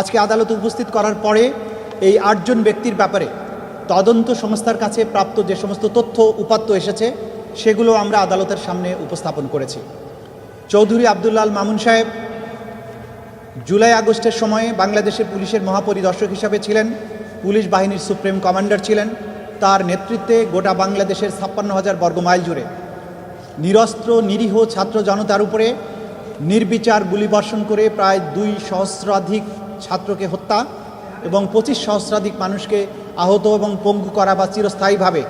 আজকে আদালতে উপস্থিত করার পরে এই আটজন ব্যক্তির ব্যাপারে তদন্ত সংস্থার কাছে প্রাপ্ত যে সমস্ত তথ্য উপাত্ত এসেছে, সেগুলো আমরা আদালতের সামনে উপস্থাপন করেছি। চৌধুরী আবদুল্লাল মামুন সাহেব জুলাই আগস্টের সময়ে বাংলাদেশের পুলিশের মহাপরিদর্শক হিসাবে ছিলেন, পুলিশ বাহিনীর সুপ্রিম কমান্ডার ছিলেন। তার নেতৃত্বে গোটা বাংলাদেশের ছাপ্পান্ন হাজার বর্গমাইল জুড়ে নিরস্ত্র, নিরীহ ছাত্র জনতার উপরে নির্বিচার গুলিবর্ষণ করে প্রায় দুই সহস্রাধিক ছাত্রকে হত্যা এবং পঁচিশ সহস্রাধিক মানুষকে আহত এবং পঙ্গু করা বা চিরস্থায়ীভাবে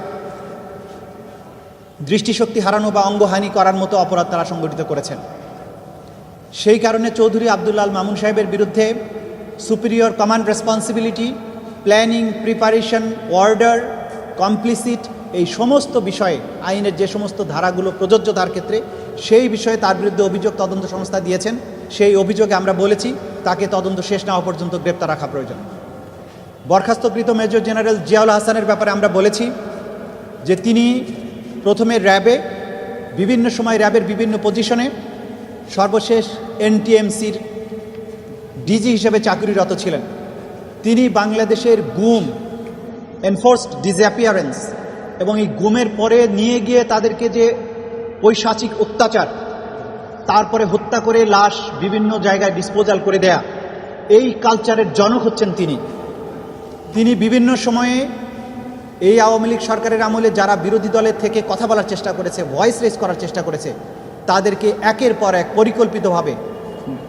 দৃষ্টিশক্তি হারানো বা অঙ্গহানি করার মতো অপরাধ তারা সংগঠিত করেছেন। সেই কারণে চৌধুরী আবদুল্লাল মামুন সাহেবের বিরুদ্ধে superior command responsibility, planning, preparation, order, complicit এই সমস্ত বিষয়ে, আইনের যে সমস্ত ধারাগুলো প্রযোজ্য তার ক্ষেত্রে, সেই বিষয়ে তার বিরুদ্ধে অভিযোগ তদন্ত সংস্থা দিয়েছেন। সেই অভিযোগে আমরা বলেছি তাকে তদন্ত শেষ না হওয়া পর্যন্ত গ্রেপ্তার রাখা প্রয়োজন। বরখাস্তকৃত মেজর জেনারেল জিয়াউল হাসানের ব্যাপারে আমরা বলেছি যে তিনি প্রথমে র্যাবে, বিভিন্ন সময় র্যাবের বিভিন্ন পজিশনে সর্বশেষ এনটিএমসির ডিজি হিসেবে চাকরিরত ছিলেন। তিনি বাংলাদেশের গুম এনফোর্সড ডিসঅ্যাপিয়ারেন্স এবং এই গুমের পরে নিয়ে গিয়ে তাদেরকে যে পৈশাচিক অত্যাচার তারপরে হত্যা করে লাশ বিভিন্ন জায়গায় ডিসপোজাল করে দেয়া। এই কালচারের জনক হচ্ছেন তিনি। তিনি বিভিন্ন সময়ে এই আওয়ামী লীগ সরকারের আমলে যারা বিরোধী দলের থেকে কথা বলার চেষ্টা করেছে ভয়েস রেস করার চেষ্টা করেছে, তাদেরকে একের পর এক পরিকল্পিতভাবে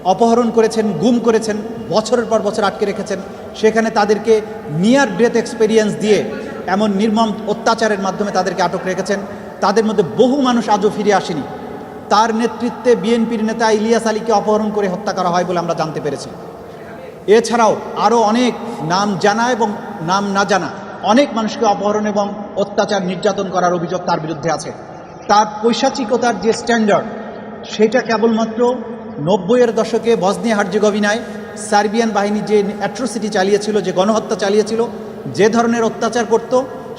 অপহরণ করেছেন, গুম করেছেন, বছরের পর বছর আটকে রেখেছেন। সেখানে তাদেরকে নিয়ার ডেথ এক্সপেরিয়েন্স দিয়ে এমন নির্মম অত্যাচারের মাধ্যমে তাদেরকে আটক রেখেছেন। তাদের মধ্যে বহু মানুষ আজও ফিরে আসেনি। তার নেতৃত্বে বিএনপির নেতা ইলিয়াস আলীকে অপহরণ করে হত্যা করা হয় বলে আমরা জানতে পেরেছি। এছাড়াও আরও অনেক নাম জানা এবং নাম না জানা অনেক মানুষকে অপহরণ এবং অত্যাচার নির্যাতন করার অভিযোগ তার বিরুদ্ধে আছে। তার পৈশাচিকতার যে স্ট্যান্ডার্ড সেটা কেবলমাত্র নব্বইয়ের দশকে বসনিয়া হার্জেগোভিনায় সার্বিয়ান বাহিনী যে অ্যাট্রোসিটি চালিয়েছিল, যে গণহত্যা চালিয়েছিল, যে ধরনের অত্যাচার করত,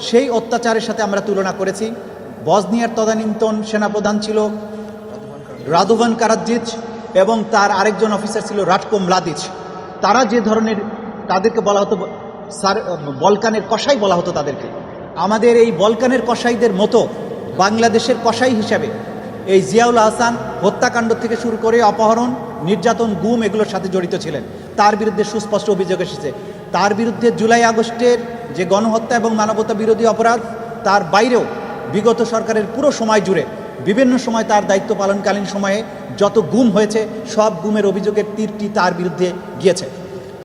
সেই অত্যাচারের সাথে আমরা তুলনা করেছি। বসনিয়ার তদানীন্তন সেনাপ্রধান ছিল রাদোভান কারাজিচ এবং তার আরেকজন অফিসার ছিল রাটকো মলাদিচ। তারা যে ধরনের তাদেরকে বলা হতো সার বলকানের কসাই বলা হতো তাদেরকে। আমাদের এই বলকানের কসাইদের মতো বাংলাদেশের কসাই হিসাবে এই জিয়াউল হাসান হত্যাকাণ্ড থেকে শুরু করে অপহরণ, নির্যাতন, গুম এগুলোর সাথে জড়িত ছিলেন। তার বিরুদ্ধে সুস্পষ্ট অভিযোগ এসেছে। তার বিরুদ্ধে জুলাই আগস্টের যে গণহত্যা এবং মানবতা বিরোধী অপরাধ, তার বাইরেও বিগত সরকারের পুরো সময় জুড়ে বিভিন্ন সময় তার দায়িত্ব পালনকালীন সময়ে যত গুম হয়েছে, সব গুমের অভিযোগের তীরটি তার বিরুদ্ধে গিয়েছে।